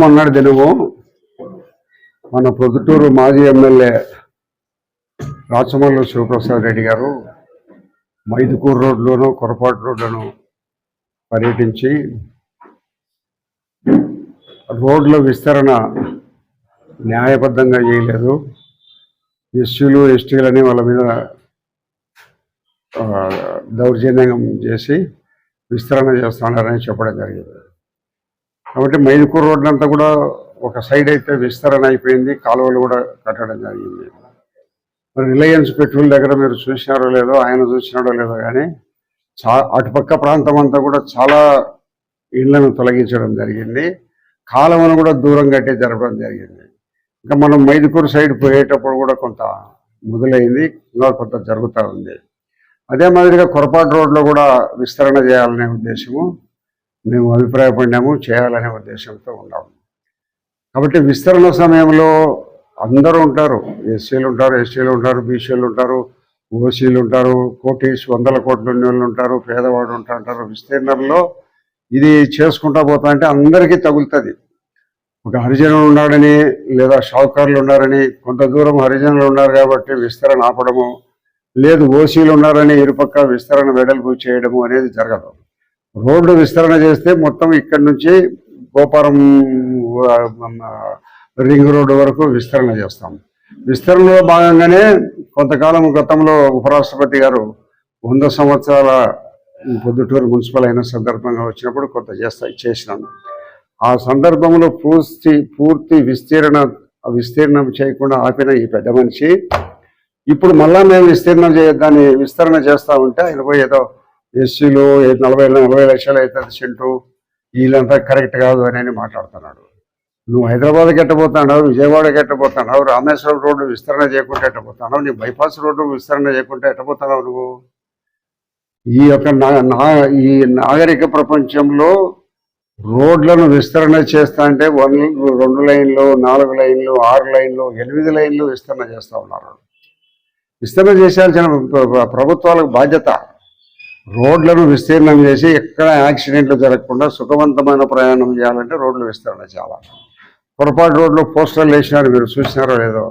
మొన్నటి దినము మన పొద్దుటూరు మాజీ ఎమ్మెల్యే రాచమల్లు శివప్రసాద్ రెడ్డి గారు మైదుకూరు రోడ్లోను కొరపాటు రోడ్లను పర్యటించి రోడ్ల విస్తరణ న్యాయబద్ధంగా చేయలేదు. ఎస్సీలు ఎస్టీలని వాళ్ళ మీద దౌర్జన్యం చేసి విస్తరణ చేస్తున్నారని చెప్పడం జరిగింది. కాబట్టి మైదుకూరు రోడ్డు అంతా కూడా ఒక సైడ్ అయితే విస్తరణ అయిపోయింది కాలువలు కూడా కట్టడం జరిగింది. మరి రిలయన్స్ పెట్రోల్ దగ్గర మీరు చూసినారో లేదో ఆయన చూసినాడో లేదో కానీ చా అటుపక్క ప్రాంతం అంతా కూడా చాలా ఇళ్ళను తొలగించడం జరిగింది. కాలువను కూడా దూరం కట్టే జరపడం జరిగింది. ఇంకా మనం మైదుకూరు సైడ్ పోయేటప్పుడు కూడా కొంత మొదలైంది ఇంకా కొంత జరుగుతూ ఉంది. అదే మాదిరిగా కొరపాటు రోడ్లో కూడా విస్తరణ చేయాలనే ఉద్దేశము. మేము అభిప్రాయపడినాము చేయాలనే ఉద్దేశంతో ఉన్నాము. కాబట్టి విస్తరణ సమయంలో అందరూ ఉంటారు. ఎస్సీలు ఉంటారు ఎస్టీలు ఉంటారు బీసీలు ఉంటారు ఓసీలు ఉంటారు కోటీస్ వందల కోట్ల వాళ్ళు ఉంటారు పేదవాడు ఉంటా ఉంటారు. విస్తీర్ణంలో ఇది చేసుకుంటా పోతా అంటే అందరికీ తగులుతుంది. ఒక హరిజనులు ఉన్నాడని లేదా షావుకారులు ఉన్నారని కొంత దూరం హరిజనులు ఉన్నారు కాబట్టి విస్తరణ ఆపడము లేదు ఓసీలు ఉన్నారని ఇరుపక్క విస్తరణ వెడల్పు చేయడము అనేది జరగదు. రోడ్డు విస్తరణ చేస్తే మొత్తం ఇక్కడి నుంచి గోపురం రింగ్ రోడ్డు వరకు విస్తరణ చేస్తాం. విస్తరణలో భాగంగానే కొంతకాలం గతంలో ఉపరాష్ట్రపతి గారు వంద సంవత్సరాల పొద్దుటూరు మున్సిపల్ అయిన సందర్భంగా వచ్చినప్పుడు కొంత చేస్తా చేసినాను ఆ సందర్భంలో పూర్తి పూర్తి విస్తీర్ణ విస్తీర్ణం చేయకుండా ఆపిన ఈ పెద్ద మనిషి ఇప్పుడు మళ్ళా మేము విస్తీర్ణం చే దాన్ని విస్తరణ చేస్తా ఉంటే ఆయన ఏదో ఎస్సీలు నలభై నలభై లక్షలు అవుతుంది సెంటు వీళ్ళంతా కరెక్ట్ కాదు అని మాట్లాడుతున్నాడు. నువ్వు హైదరాబాద్ ఎట్టబోతున్నావు విజయవాడ ఎట్టబోతున్నావు రామేశ్వరం రోడ్డు విస్తరణ చేయకుండా ఎట్టబోతున్నావు నీ బైపాస్ రోడ్డు విస్తరణ చేయకుండా ఎట్టబోతున్నావు నువ్వు? ఈ యొక్క నా నా- ఈ నాగరిక ప్రపంచంలో రోడ్లను విస్తరణ చేస్తా అంటే వన్ రెండు లైన్లు నాలుగు లైన్లు ఆరు లైన్లు ఎనిమిది లైన్లు విస్తరణ చేస్తూ ఉన్నారు. విస్తరణ చేయాల్సిన ప్రభుత్వాలకు బాధ్యత. రోడ్లను విస్తీర్ణం చేసి ఎక్కడ యాక్సిడెంట్లు జరగకుండా సుఖవంతమైన ప్రయాణం చేయాలంటే రోడ్లు విస్తరణ చాలా. పొరపాటు రోడ్లు పోస్టర్లు వేసినారు మీరు చూసినారో లేదో.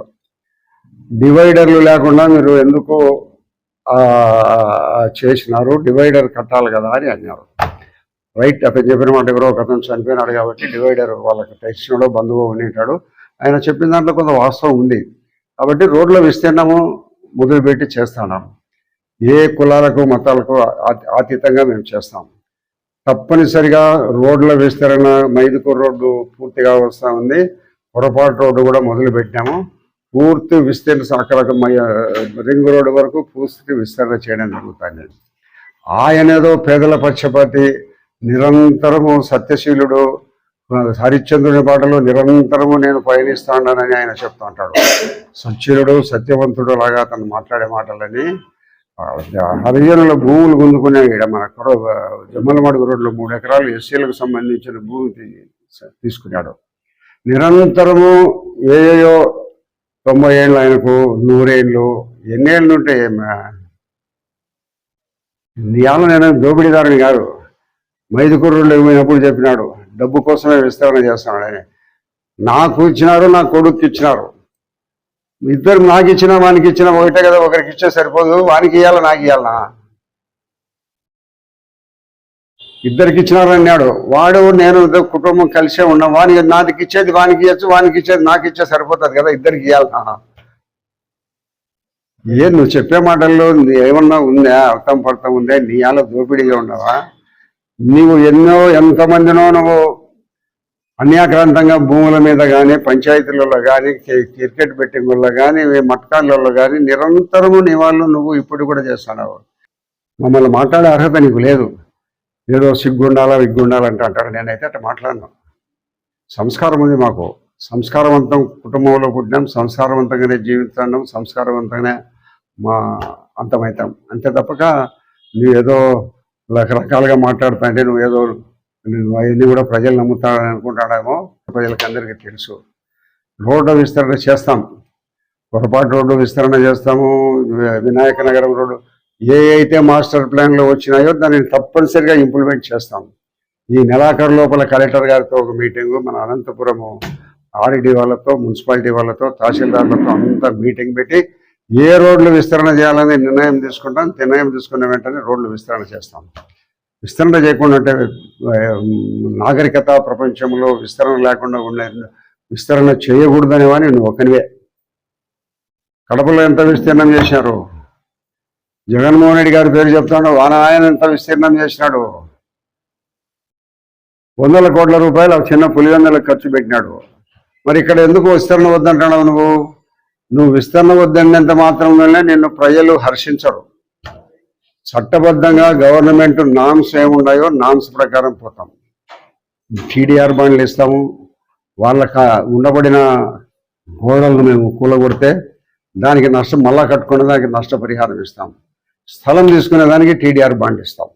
డివైడర్లు లేకుండా మీరు ఎందుకు చేసినారు డివైడర్ కట్టాలి కదా అని అన్నారు. రైట్ అతను చెప్పిన మాట ఎవరో ఒక అతను చనిపోయినాడు కాబట్టి డివైడర్ వాళ్ళకి తెచ్చినాడో బంధువు ఉండేటాడు. ఆయన చెప్పిన దాంట్లో కొంత వాస్తవం ఉంది. కాబట్టి రోడ్ల విస్తీర్ణము మొదలుపెట్టి చేస్తాను. ఏ కులాలకు మతాలకు అతీతంగా మేము చేస్తాం. తప్పనిసరిగా రోడ్ల విస్తరణ మైదుకూరు రోడ్డు పూర్తిగా వస్తూ ఉంది. పొరపాటు రోడ్డు కూడా మొదలు పెట్టాము. పూర్తి విస్తీర్ణ అక్కడ రింగ్ రోడ్డు వరకు పూర్తి విస్తరణ చేయడం జరుగుతుంది. ఆయనేదో పేదల పక్షపాతి నిరంతరము సత్యశీలుడు హరిశ్చంద్రుని పాటలో నిరంతరము నేను పయనిస్తానని ఆయన చెప్తా ఉంటాడు. సత్యులుడు సత్యవంతుడు లాగా అతను మాట్లాడే మాటలని హరిజనుల భూములు గుంజుకునే ఇక్కడ మన కొర జమ్మలమడుగు రోడ్లో మూడు ఎకరాలు ఎస్సీలకు సంబంధించిన భూమి తీసుకున్నాడు. నిరంతరము ఏయో తొంభై ఏళ్ళు ఆయనకు నూరేళ్ళు ఎన్నేళ్ళు ఉంటే ఇవాళ నేను దోపిడీదారుని కాదు. మైదుకూరులో పోయినప్పుడు చెప్పినాడు డబ్బు కోసమే విస్తరణ చేస్తున్నాడు నాకు ఇచ్చినారు నా కొడుకు ఇచ్చినారు. ఇద్దరు నాకు ఇచ్చిన వానికి ఇచ్చిన ఒకటే కదా ఒకరికి ఇచ్చే సరిపోదు. వానికి ఇవ్వాలా నాకు ఇవ్వాలనా ఇద్దరికి ఇచ్చినారు అన్నాడు. వాడు నేను ఇద్దరు కుటుంబం కలిసే ఉన్నాం. వానికి నాదికి ఇచ్చేది వానికి ఇవ్వచ్చు వానికి ఇచ్చేది నాకు ఇచ్చే సరిపోతుంది కదా ఇద్దరికి ఇవ్వాలనా ఏ నువ్వు చెప్పే మాటల్లో ఏమన్నా ఉందా? అర్థం పడతా ఉందా? నీ అలా దోపిడీగా ఉన్నావా? నీవు ఎన్నో ఎంతమందినో నువ్వు అన్యాక్రాంతంగా భూముల మీద కానీ పంచాయతీలలో కానీ క్రికెట్ బెట్టింగుల్లో కానీ మట్కాలలో కానీ నిరంతరము నివాళులు నువ్వు ఇప్పుడు కూడా చేస్తున్నావు. మమ్మల్ని మాట్లాడే అర్హత నీకు లేదు. ఏదో సిగ్గుండాలా విగ్గుండాలా అంటే అంటాడు నేనైతే అట్లా మాట్లాడను. సంస్కారం ఉంది మాకు. సంస్కారవంతం కుటుంబంలో పుట్టినాం. సంస్కారవంతంగానే జీవిస్తున్నాం. సంస్కారవంతంగానే మా అంతమవుతాం అంతే తప్పక నువ్వేదో రకరకాలుగా మాట్లాడుతా అంటే నువ్వు ఏదో అవన్నీ కూడా ప్రజలు నమ్ముతాడని అనుకుంటాడేమో. ప్రజలకు అందరికీ తెలుసు. రోడ్డు విస్తరణ చేస్తాం. పొరపాటు రోడ్డు విస్తరణ చేస్తాము. వినాయక నగరం రోడ్డు ఏ అయితే మాస్టర్ ప్లాన్లో వచ్చినాయో దానిని తప్పనిసరిగా ఇంప్లిమెంట్ చేస్తాం. ఈ నెలాఖరు లోపల కలెక్టర్ గారితో ఒక మీటింగు మన అనంతపురము ఆర్ఈడి వాళ్ళతో మున్సిపాలిటీ వాళ్ళతో తహసీల్దార్లతో అంతా మీటింగ్ పెట్టి ఏ రోడ్లు విస్తరణ చేయాలని నిర్ణయం తీసుకుంటాం. నిర్ణయం తీసుకున్న వెంటనే రోడ్లు విస్తరణ చేస్తాం. విస్తరణ చేయకుండా అంటే నాగరికత ప్రపంచంలో విస్తరణ లేకుండా ఉండే విస్తరణ చేయకూడదనే వాని నువ్వు ఒకనివే కడపలో ఎంత విస్తీర్ణం చేశారు? జగన్మోహన్ రెడ్డి గారి పేరు చెప్తాడు వాన ఆయన ఎంత విస్తీర్ణం చేసినాడు? వందల కోట్ల రూపాయలు చిన్న పులివెందలకు ఖర్చు పెట్టినాడు. మరి ఇక్కడ ఎందుకు విస్తరణ వద్దంటున్నావు నువ్వు? నువ్వు విస్తరణ వద్దన్నంత మాత్రంలోనే నిన్ను ప్రజలు హర్షించరు. చట్టబద్ధంగా గవర్నమెంట్ నామ్స్ ఏమున్నాయో నామ్స్ ప్రకారం పోతాం. టీడీఆర్ బాండ్లు ఇస్తాము. వాళ్ళకి ఉండబడిన గోడలను మేము కూలగొడితే దానికి నష్టం మళ్ళా కట్టుకునే దానికి నష్టపరిహారం ఇస్తాం. స్థలం తీసుకునే దానికి టీడీఆర్ బాండ్ ఇస్తాం.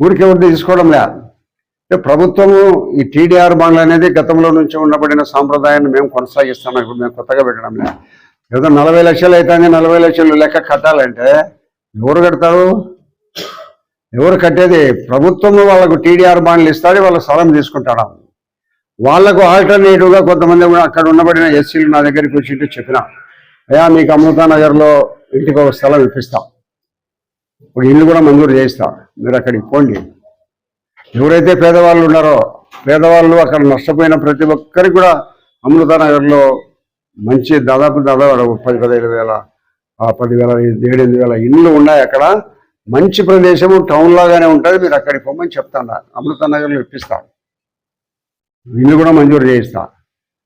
ఊరికి ఎవరు తీసుకోవడం లేదు ప్రభుత్వము ఈ టీడీఆర్ బాండ్లు అనేది గతంలో నుంచి ఉండబడిన సాంప్రదాయాన్ని మేము కొనసాగిస్తాం. ఇప్పుడు మేము కొత్తగా పెట్టడం లేదు ఏదో నలభై లక్షలు అయితే నలభై లక్షలు లెక్క కట్టాలంటే ఎవరు కడతారు? ఎవరు కట్టేది? ప్రభుత్వము వాళ్ళకు టీడీఆర్ బాండ్లు ఇస్తాడు వాళ్ళ స్థలం తీసుకుంటాడు? వాళ్ళకు ఆల్టర్నేటివ్గా కొంతమంది కూడా అక్కడ ఉండబడిన ఎస్సీలు నా దగ్గరికి వచ్చి చెప్పిన అయ్యా మీకు అమృతా నగర్లో ఇంటికి ఒక స్థలం ఇప్పిస్తాం. ఒక ఇల్లు కూడా మంజూరు చేయిస్తా. మీరు అక్కడికి పోండి. ఎవరైతే పేదవాళ్ళు ఉన్నారో పేదవాళ్ళు అక్కడ నష్టపోయిన ప్రతి ఒక్కరికి కూడా అమృతా నగర్లో మంచి దాదాపు దాదాపు పది పదిహేను వేల ఆ పదివేల ఏడెనిమిది వేల ఇండ్లు ఉన్నాయి అక్కడ. మంచి ప్రదేశము టౌన్ లాగానే ఉంటుంది. మీరు అక్కడికి పోమని చెప్తాను. అమృత నగర్లో ఇప్పిస్తాను ఇల్లు కూడా మంజూరు చేయిస్తా.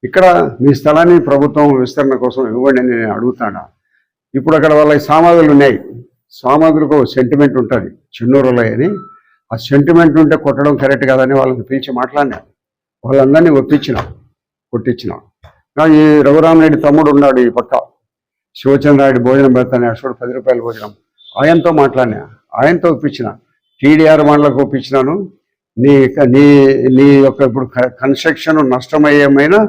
ఇక్కడ మీ స్థలాన్ని ప్రభుత్వం విస్తరణ కోసం ఇవ్వండి అని నేను అడుగుతాను. ఇప్పుడు అక్కడ వాళ్ళకి సామాగ్రులు ఉన్నాయి. సామాగ్రికి ఒక సెంటిమెంట్ ఉంటుంది. చిన్నూరులో అని ఆ సెంటిమెంట్ ఉంటే కొట్టడం కరెక్ట్ కాదని వాళ్ళని పిలిచి మాట్లాడినా వాళ్ళందరినీ ఒప్పించిన కొట్టించిన. ఈ రఘురామరెడ్డి తమ్ముడు ఉన్నాడు ఈ పక్క. శివచంద్రారెడ్డి భోజనం పెడతాను అసలు పది రూపాయల భోజనం. ఆయనతో మాట్లాడినా ఆయనతో ఒప్పించిన టీడీఆర్ మండలకు ఒప్పించినాను. నీ నీ నీ యొక్క ఇప్పుడు కన్స్ట్రక్షన్ నష్టమయ్యేమైనా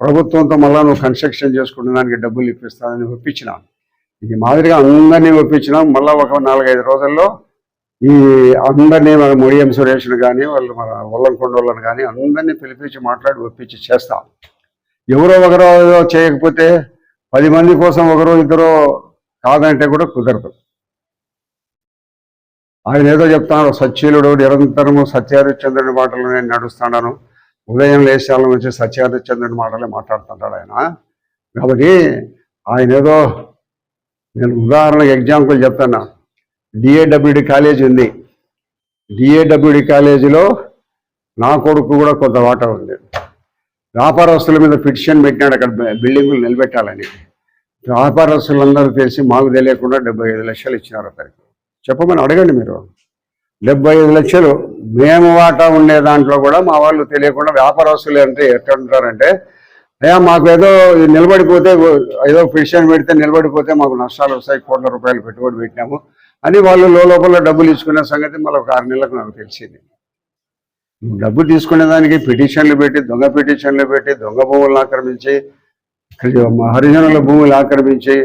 ప్రభుత్వంతో మళ్ళా నువ్వు కన్స్ట్రక్షన్ చేసుకునే దానికి డబ్బులు ఇప్పిస్తానని ఒప్పించినాను ఇది మాదిరిగా అందరినీ ఒప్పించినాం మళ్ళీ ఒక నాలుగైదు రోజుల్లో ఈ అందరినీ మన ముడియం సురేష్ను కానీ వాళ్ళు మన వల్లంకొండ వాళ్ళని కానీ అందరినీ పిలిపించి మాట్లాడి ఒప్పించి చేస్తాం. ఎవరో ఒకరో చేయకపోతే పది మంది కోసం ఒకరో ఇద్దరో కాదంటే కూడా కుదరదు. ఆయన ఏదో చెప్తాను సత్యులుడు నిరంతరము సత్యహరిశ్చంద్రుడి మాటలు నేను నడుస్తున్నాను ఉదయం లేచాల నుంచి సత్యహరిశ్చంద్రుడి మాటలే మాట్లాడుతుంటాడు ఆయన. కాబట్టి ఆయన ఏదో నేను ఉదాహరణకు ఎగ్జాంపుల్ చెప్తాను. డిఏడబ్ల్యూడి కాలేజ్ ఉంది. డిఏడబ్ల్యూడి కాలేజీలో నా కొడుకు కూడా కొంత వాటా ఉంది. వ్యాపారస్తుల మీద పిటిషన్ పెట్టినాడు అక్కడ బిల్డింగులు నిలబెట్టాలని. వ్యాపారస్తులందరూ తెలిసి మాకు తెలియకుండా డెబ్బై ఐదు లక్షలు ఇచ్చినారు అతనికి. చెప్పమని అడగండి మీరు. డెబ్బై ఐదు లక్షలు మేము వాటా ఉండే దాంట్లో కూడా మా వాళ్ళు తెలియకుండా వ్యాపారస్తులు అంటే ఎట్లా ఉంటారంటే అయ్యా మాకు ఏదో నిలబడిపోతే ఏదో పిటిషన్ పెడితే నిలబడిపోతే మాకు నష్టాలు వస్తాయి కోట్ల రూపాయలు పెట్టుబడి పెట్టినాము అని వాళ్ళు లోపల డబ్బులు తీసుకునే సంగతి మళ్ళీ ఒక ఆరు నెలలకు నాకు తెలిసింది. డబ్బు తీసుకునే దానికి పిటిషన్లు పెట్టి దొంగ పిటిషన్లు పెట్టి దొంగ భూములను ఆక్రమించి హరిజనుల భూములు ఆక్రమించి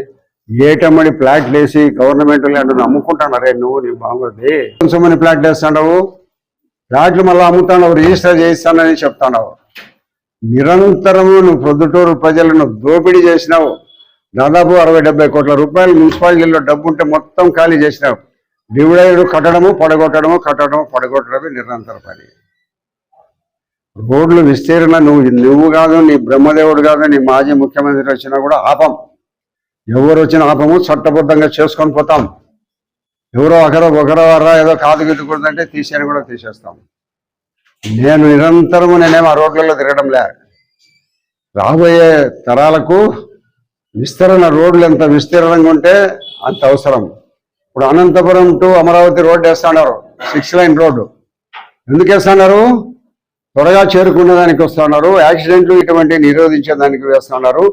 ఏటమ్మడి ప్లాట్లు వేసి గవర్నమెంట్ ల్యాండ్ అమ్ముకుంటున్నారే నువ్వు నీ బాగుంది కొంచెమని ప్లాట్లు వేస్తాడవు. ప్లాట్లు మళ్ళీ అమ్ముతాడు రిజిస్టర్ చేయిస్తానని చెప్తాడావు. నిరంతరము నువ్వు ప్రొద్దుటూరు ప్రజలను దోపిడీ చేసినావు. దాదాపు అరవై డెబ్బై కోట్ల రూపాయలు మున్సిపాలిటీలో డబ్బు ఉంటే మొత్తం ఖాళీ చేసినావు. డివిడైడ్ కట్టడము పడగొట్టడము కట్టడము పడగొట్టడమే నిరంతర పని. రోడ్లు విస్తీర్ణ నువ్వు నువ్వు కాదు నీ బ్రహ్మదేవుడు కాదు నీ మాజీ ముఖ్యమంత్రి వచ్చినా కూడా ఆపం. ఎవరు వచ్చిన ఆపము చట్టబద్ధంగా చేసుకొని పోతాం. ఎవరో ఒకరో ఒకరో వరా ఏదో కాదు గిట్టుకుందంటే తీసేయని కూడా తీసేస్తాం. నేను నిరంతరము నేనేం ఆ రోడ్లలో తిరగడం లే. రాబోయే తరాలకు విస్తరణ రోడ్లు ఎంత విస్తీర్ణంగా ఉంటే అంత అవసరం. ఇప్పుడు అనంతపురం టు అమరావతి రోడ్డు వేస్తున్నారు సిక్స్ లైన్ రోడ్డు. ఎందుకు వేస్తున్నారు త్వరగా చేరుకునే దానికి వస్తున్నారు. యాక్సిడెంట్లు ఇటువంటి నిరోధించేదానికి వేస్తున్నారు.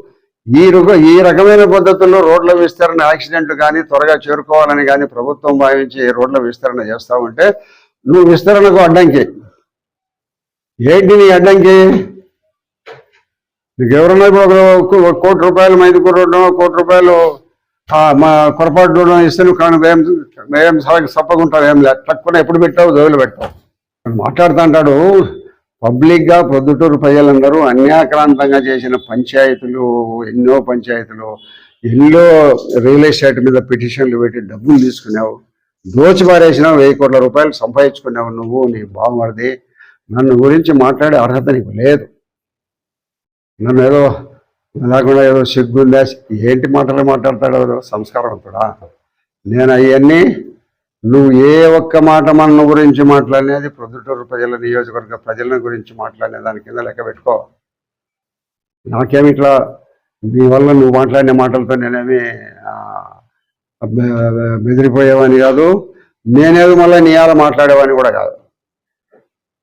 ఈ ఈ రకమైన పద్ధతుల్లో రోడ్ల విస్తరణ యాక్సిడెంట్లు కానీ త్వరగా చేరుకోవాలని కానీ ప్రభుత్వం భావించి రోడ్ల విస్తరణ చేస్తా ఉంటే నువ్వు విస్తరణకు అడ్డంకి. ఏంటి నీ అడ్డంకి? నీకు ఎవరన్నా ఇప్పుడు ఒక కోటి రూపాయలు మైదు రోడ్డు కోటి రూపాయలు మా పొరపాటు ఇస్తే నువ్వు కానీ మేము వ్యయం సప్పకుంటాం ఏం లేదు తక్కువ ఎప్పుడు పెట్టావు జోలు పెట్టావు. మాట్లాడుతూ అంటాడు పబ్లిక్గా ప్రొద్దుటూరు ప్రజలందరూ అన్యాక్రాంతంగా చేసిన పంచాయతీలు ఎన్నో పంచాయతీలు ఎన్నో రియల్ ఎస్టేట్ మీద పిటిషన్లు పెట్టి డబ్బులు తీసుకున్నావు దోచిపారేసిన వెయ్యి కోట్ల రూపాయలు సంపాదించుకున్నావు నువ్వు నీ బావమరిది. నన్ను గురించి మాట్లాడే అర్హత నీకు లేదు. నన్ను ఏదో లేకుండా ఏదో సిగ్గుందా ఏంటి మాటలు మాట్లాడతాడు సంస్కారవంతుడా? నేను అవన్నీ నువ్వు ఏ ఒక్క మాట మన గురించి మాట్లాడినది ప్రొద్దుటూరు ప్రజల నియోజకవర్గ ప్రజల గురించి మాట్లాడిన దాని కింద లెక్క పెట్టుకో. నాకేమి ఇట్లా నీ వల్ల నువ్వు మాట్లాడిన మాటలతో నేనేమి బెదిరిపోయేవాని కాదు నేనేదో మళ్ళీ నీ అలా మాట్లాడేవాని కూడా కాదు.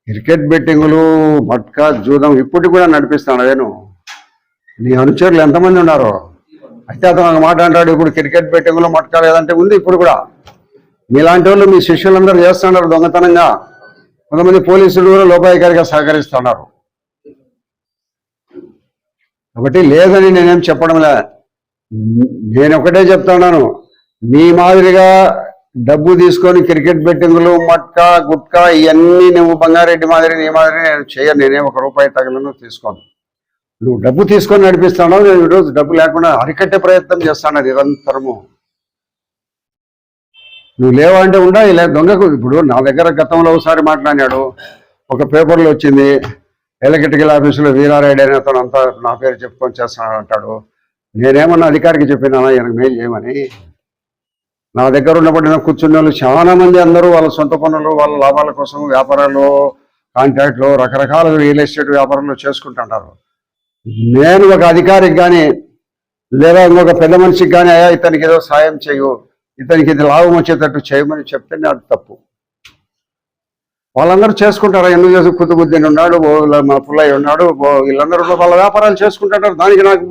క్రికెట్ బెట్టింగులు మట్కా జూదం ఇప్పటికి కూడా నడిపిస్తాను నేను నీ అనుచరులు ఎంతమంది ఉన్నారు. అయితే అతను మాట అంటాడు ఇప్పుడు క్రికెట్ బెట్టింగులు మట్కా లేదంటే ఉంది ఇప్పుడు కూడా. మీలాంటి వాళ్ళు మీ శిష్యులందరూ చేస్తున్నారు దొంగతనంగా. కొంతమంది పోలీసులు కూడా లోపాయికారిగా సహకరిస్తున్నారు. కాబట్టి లేదని నేనేం చెప్పడం లే నేను ఒకటే చెప్తున్నాను. నీ మాదిరిగా డబ్బు తీసుకొని క్రికెట్ బెట్టింగులు మట్కా గుట్కా ఇవన్నీ నువ్వు బంగారెడ్డి మాదిరి నీ మాదిరి నేను చేయను. నేనే ఒక రూపాయి తగలను తీసుకోను. నువ్వు డబ్బు తీసుకొని నడిపిస్తున్నావు. నేను ఈరోజు డబ్బు లేకుండా అరికట్టే ప్రయత్నం చేస్తాను నిరంతరము. నువ్వు లేవా అంటే ఉండా? ఇలా దొంగకు ఇప్పుడు నా దగ్గర గతంలో ఒకసారి మాట్లాడినాడు. ఒక పేపర్లో వచ్చింది. ఎలక్ట్రికల్ ఆఫీసులో వీరారెడ్డి అనే అతను అంతా నా పేరు చెప్పుకొని చేస్తున్నాడు అంటాడు. నేనేమన్నా అధికారికి చెప్పినా ఈయనకు మెయిల్ చేయమని? నా దగ్గర ఉన్నప్పుడు నేను కూర్చున్న వాళ్ళు చాలా మంది అందరూ వాళ్ళ సొంత పనులు వాళ్ళ లాభాల కోసం వ్యాపారాలు కాంట్రాక్ట్లు రకరకాల రియల్ ఎస్టేట్ వ్యాపారాలు చేసుకుంటుంటారు. నేను ఒక అధికారికి కానీ లేదా ఇంకొక పెద్ద మనిషికి కానీ అయ్యా ఇతనికి ఏదో సాయం చేయు. ఇతనికి ఇది లాభం వచ్చేటట్టు చేయమని చెప్తేనే అది తప్పు. వాళ్ళందరూ చేసుకుంటారు? ఎందుకు చేసి కుతుబుద్దీన్ ఉన్నాడు మా పుల్లయ్య ఉన్నాడు వీళ్ళందరూ వాళ్ళ వ్యాపారాలు చేసుకుంటారు. దానికి నాకు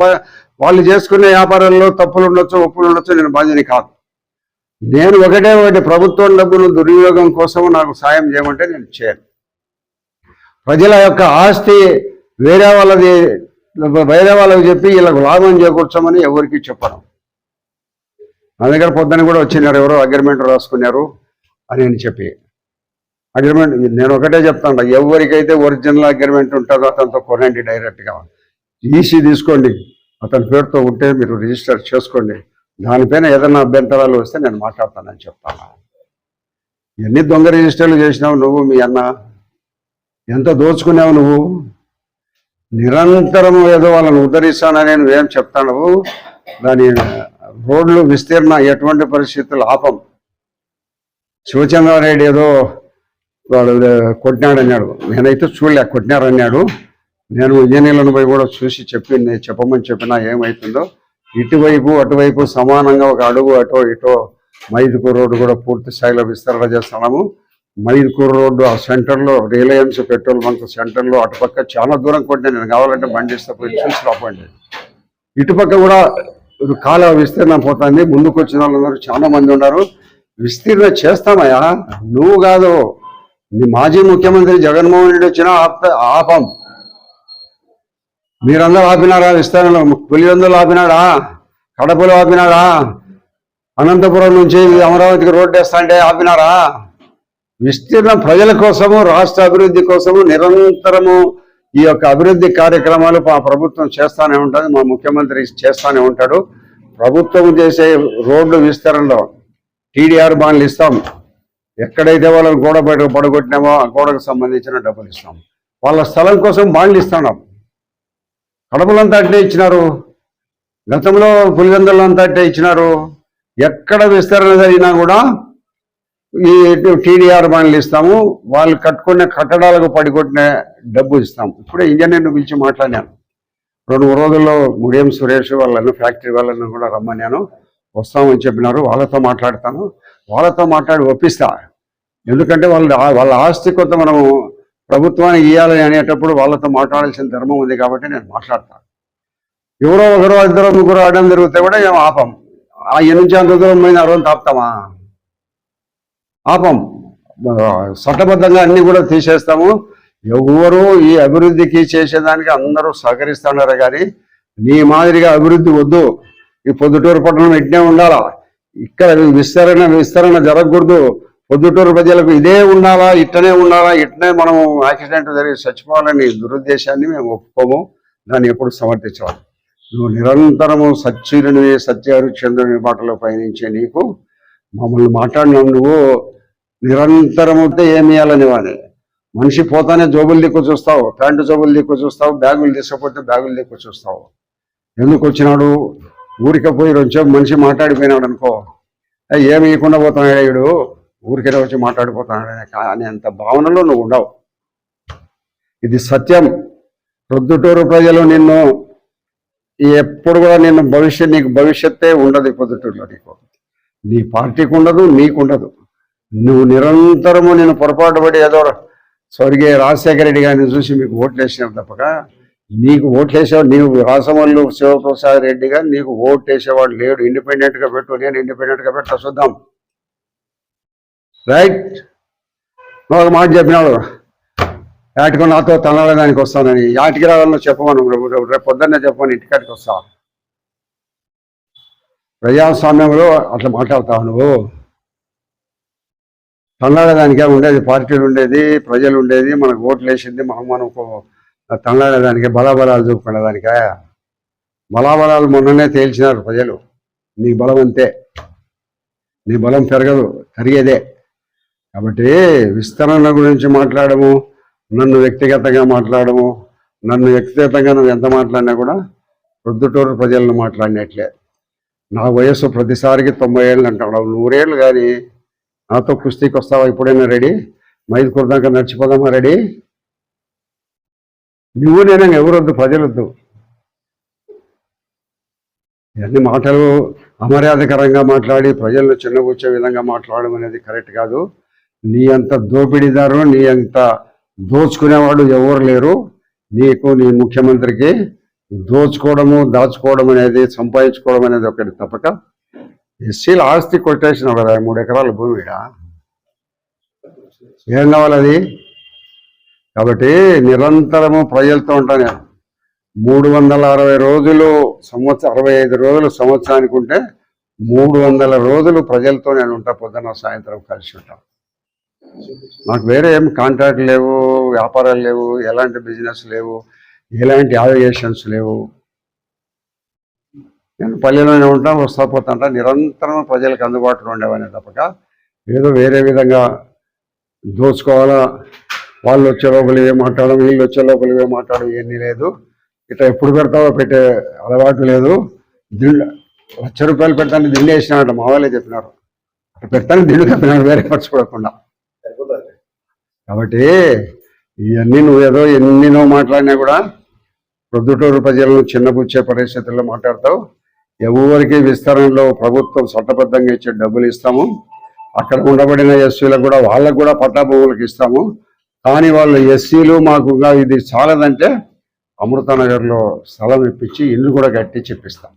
వాళ్ళు చేసుకునే వ్యాపారాల్లో తప్పులు ఉండొచ్చు ఒప్పులు ఉండొచ్చు నేను బాధ్యని కాదు. నేను ఒకటే ఒకటి ప్రభుత్వం డబ్బును దుర్వినియోగం కోసం నాకు సాయం చేయమంటే నేను చేయను. ప్రజల యొక్క ఆస్తి వేరే వాళ్ళది వేరే వాళ్ళకి చెప్పి వీళ్ళకు లాభం చేకూర్చమని ఎవరికి చెప్పను. నా దగ్గర పొద్దున కూడా వచ్చినారు ఎవరో అగ్రిమెంట్ రాసుకున్నారు అని నేను చెప్పి. అగ్రిమెంట్ నేను ఒకటే చెప్తాను ఎవరికైతే ఒరిజినల్ అగ్రిమెంట్ ఉంటుందో అతనితో కొనండి డైరెక్ట్గా. ఈసీ తీసుకోండి. అతని పేరుతో ఉంటే మీరు రిజిస్టర్ చేసుకోండి. దానిపైన ఏదైనా అభ్యంతరాలు వస్తే నేను మాట్లాడతానని చెప్తాను. ఎన్ని దొంగ రిజిస్టర్లు చేసినావు నువ్వు మీ అన్న? ఎంత దోచుకున్నావు నువ్వు? నిరంతరం ఏదో వాళ్ళని ఉద్ధరిస్తానని నువ్వేం చెప్తాను? దాని రోడ్లు విస్తీర్ణ ఎటువంటి పరిస్థితులు ఆపం. శివచంద్రారెడ్డి ఏదో వాడు కొట్టినాడన్నాడు. నేనైతే చూడలే కొట్టినారన్నాడు. నేను ఇంజనీర్లను పోయి కూడా చూసి చెప్పి చెప్పమని చెప్పినా ఏమవుతుందో ఇటువైపు అటువైపు సమానంగా ఒక అడుగు అటో ఇటో మైదుకూరు రోడ్డు కూడా పూర్తి స్థాయిలో విస్తరణ చేస్తున్నాము. మైదుకూరు రోడ్డు ఆ సెంటర్లో రిలయన్స్ పెట్రోల్ బంక్ సెంటర్లో అటుపక్క చాలా దూరం కొట్టినా నేను కావాలంటే బండి ఇస్తే పోయి చూసి రాపండి ఇటుపక్క కూడా ఒక విస్తీర్ణం పోతుంది ముందుకు వచ్చిన వాళ్ళందరూ చాలా మంది ఉన్నారు. విస్తీర్ణ చేస్తామయ్యా. నువ్వు కాదు నీ మాజీ ముఖ్యమంత్రి జగన్మోహన్ రెడ్డి వచ్చినా ఆప ఆపం. మీరందరూ ఆపినారా విస్తరణలో? పులివెందులు ఆపినాడా కడపలో ఆపినాడా అనంతపురం నుంచి అమరావతికి రోడ్డు వేస్తాంటే ఆపినారా? విస్తీర్ణం ప్రజల కోసము రాష్ట్ర అభివృద్ధి కోసము నిరంతరము ఈ యొక్క అభివృద్ధి కార్యక్రమాలు మా ప్రభుత్వం చేస్తానే ఉంటుంది మా ముఖ్యమంత్రి చేస్తానే ఉంటాడు. ప్రభుత్వం చేసే రోడ్లు విస్తరణలో టీడీఆర్ బాండ్లు ఇస్తాం. ఎక్కడైతే వాళ్ళని గోడ బయట పడగొట్టినామో ఆ గోడకు సంబంధించిన డబ్బులు ఇస్తాం. వాళ్ళ స్థలం కోసం బాండ్లు ఇస్తున్నాం. కడపలంతా అట్లే ఇచ్చినారు. గతంలో పులివెందులు అంతా ఇచ్చినారు. ఎక్కడ విస్తరణ జరిగినా కూడా ఈ టీడీఆర్ బాండ్లు ఇస్తాము వాళ్ళు కట్టుకునే కట్టడాలకు పడికొట్టిన డబ్బు ఇస్తాము. ఇప్పుడే ఇంజనీర్ని పిలిచి మాట్లాడాను రెండు రోజుల్లో ముడియం సురేష్ వాళ్ళను ఫ్యాక్టరీ వాళ్ళను కూడా రమ్మన్నాను. వస్తామని చెప్పినారు వాళ్ళతో మాట్లాడతాను. వాళ్ళతో మాట్లాడి ఒప్పిస్తా. ఎందుకంటే వాళ్ళ వాళ్ళ ఆస్తి కొంత మనము ప్రభుత్వానికి ఇవ్వాలి అనేటప్పుడు వాళ్ళతో మాట్లాడాల్సిన ధర్మం ఉంది కాబట్టి నేను మాట్లాడతాను ఎవరో ఒకరో ఇద్దరు ముగ్గురు ఆడడం జరిగితే కూడా ఏం ఆపం. ఆ నుంచి అంత దూరం పోయిన ఆ రోజు ఆపుతామా ఆపం చట్టబద్ధంగా అన్ని కూడా తీసేస్తాము. ఎవరు ఈ అభివృద్ధికి చేసేదానికి అందరూ సహకరిస్తున్నారు కానీ నీ మాదిరిగా అభివృద్ధి వద్దు. ఈ పొద్దుటూరు పట్టణం ఇట్నే ఉండాలా? ఇక్కడ విస్తరణ విస్తరణ జరగకూడదు. పొద్దుటూరు ప్రజలకు ఇదే ఉండాలా ఇట్టనే ఉండాలా? ఇట్టనే మనం యాక్సిడెంట్ జరిగి చచ్చిపోవాలని దురుద్దేశాన్ని మేము ఒప్పుకోము. దాన్ని ఎప్పుడు సమర్థించాలి నువ్వు నిరంతరము సత్యుని సత్య చంద్రుని బాటలో పయనించే నీకు మమ్మల్ని మాట్లాడినావు నువ్వు. నిరంతరం నిరంతరము ఏమి ఇవ్వాలని వాని మనిషి పోతానే జోబులు దిక్కు చూస్తావు ప్యాంటు జోబులు దిక్కు చూస్తావు బ్యాగులు తీసుకపోతే బ్యాగులు దిక్కు చూస్తావు. ఎందుకు వచ్చినాడు? ఊరికే పోయి రోజు మనిషి మాట్లాడిపోయినాడు అనుకో. ఏమి ఇవ్వకుండా పోతున్నాడు వీడు? ఊరికే వచ్చి మాట్లాడిపోతున్నాడు. అనే- అంత భావనలో నువ్వు ఉండవు. ఇది సత్యం. ప్రొద్దుటూరు ప్రజలు నిన్ను ఎప్పుడు కూడా నిన్ను భవిష్యత్ నీకు భవిష్యత్తే ఉండదు పొద్దుటూరులో నీకు. నీ పార్టీకి ఉండదు నీకు ఉండదు. నువ్వు నిరంతరము నేను పొరపాటు పడి ఏదో స్వర్గీయ రాజశేఖర రెడ్డి గారిని చూసి మీకు ఓట్లు వేసినావు తప్పక. నీకు ఓట్లు వేసేవాడు నీవు రాసమల్లు శివప్రసాద్ రెడ్డి గారు నీకు ఓట్లేసేవాడు లేడు. ఇండిపెండెంట్గా పెట్టు నేను ఇండిపెండెంట్గా పెట్టా చూద్దాం. రైట్ నువ్వు ఒక మాట చెప్పినాడు. యాటికి నాతో తనడానికి వస్తానని. యాటికి రావాలని చెప్పమను రేపు రేపు పొద్దున్నే చెప్పమని ఇంటికాడికి వస్తా. ప్రజాస్వామ్యంలో అట్లా మాట్లాడతావు నువ్వు. తనలాడేదానికే ఉండేది పార్టీలు ఉండేది ప్రజలు ఉండేది మనకు ఓట్లు వేసింది మనం మనకు తనలాడేదానికి బలాబలాలు చూపుకునేదానికా? బలాబలాలు మొన్ననే తేల్చినారు ప్రజలు. నీ బలం అంతే. నీ బలం పెరగదు కరిగేదే కాబట్టి విస్తరణ గురించి మాట్లాడము నన్ను వ్యక్తిగతంగా మాట్లాడము నన్ను వ్యక్తిగతంగా నువ్వు ఎంత మాట్లాడినా కూడా ప్రొద్దుటూరు ప్రజలను మాట్లాడినట్లే. నా వయస్సు ప్రతిసారికి తొంభై ఏళ్ళు అంటాడు నూరేళ్ళు కానీ నాతో కుస్తీకి వస్తావా? ఇప్పుడైనా రెడీ? మైదుకూరు దాకా నడిచిపోదామా? రెడీ? నువ్వు నేను ఎవరొద్దు ప్రజలొద్దు. ఇవన్నీ మాటలు అమర్యాదకరంగా మాట్లాడి ప్రజలను చిన్నబుచ్చే విధంగా మాట్లాడడం అనేది కరెక్ట్ కాదు. నీ అంత దోపిడీదారు నీ అంత దోచుకునేవాడు ఎవరు లేరు. నీకు నీ ముఖ్యమంత్రికి దోచుకోవడము దాచుకోవడం అనేది సంపాదించుకోవడం అనేది ఒకటి తప్పక. ఎస్సీల ఆస్తి కొట్టేసిన కదా మూడు ఎకరాల భూమి ఏం కావాలి అది? కాబట్టి నిరంతరము ప్రజలతో ఉంటాను మూడు వందల అరవై రోజులు సంవత్సరం అరవై ఐదు రోజులు సంవత్సరానికి ఉంటే మూడు వందల రోజులు ప్రజలతో నేను ఉంటా పొద్దున్న సాయంత్రం కలిసి ఉంటాం. నాకు వేరే ఏం కాంట్రాక్ట్ లేవు వ్యాపారాలు లేవు ఎలాంటి బిజినెస్ లేవు ఎలాంటి అలిగేషన్స్ లేవు. నేను పల్లెలోనే ఉంటా వస్తా పోతుంటా నిరంతరం ప్రజలకు అందుబాటులో ఉండేవాడిని తప్పక. ఏదో వేరే విధంగా దోచుకోవాలా వాళ్ళు వచ్చే లోపల ఇవే మాట్లాడడం వీళ్ళు వచ్చే లోపల ఇవే మాట్లాడడం ఇవన్నీ లేదు. ఇట్లా ఎప్పుడు పెడతావో పెట్టే అలవాటు లేదు. దిండు లక్ష రూపాయలు పెడతాను దిండు వేసినాడు మా వాళ్ళే చెప్పినారు. అట్లా పెడతాను దిండు కప్పినాడు వేరే ఖర్చు పడకుండా. కాబట్టి ఇవన్నీ నువ్వు ఏదో ఎన్ని నువ్వు మాట్లాడినా కూడా ప్రొద్దుటూరు ప్రజలను చిన్నపుచ్చే పరిస్థితుల్లో మాట్లాడతావు. ఎవరికి విస్తరణలో ప్రభుత్వం చట్టబద్ధంగా ఇచ్చే డబ్బులు ఇస్తాము అక్కడ ఉండబడిన ఎస్సీలకు కూడా వాళ్ళకు కూడా పట్టా భూములకు ఇస్తాము. కానీ వాళ్ళు ఎస్సీలు మాకు ఇది చాలదంటే అమృతనగర్లో స్థలం ఇప్పించి ఇల్లు కూడా కట్టి చెప్పిస్తాం.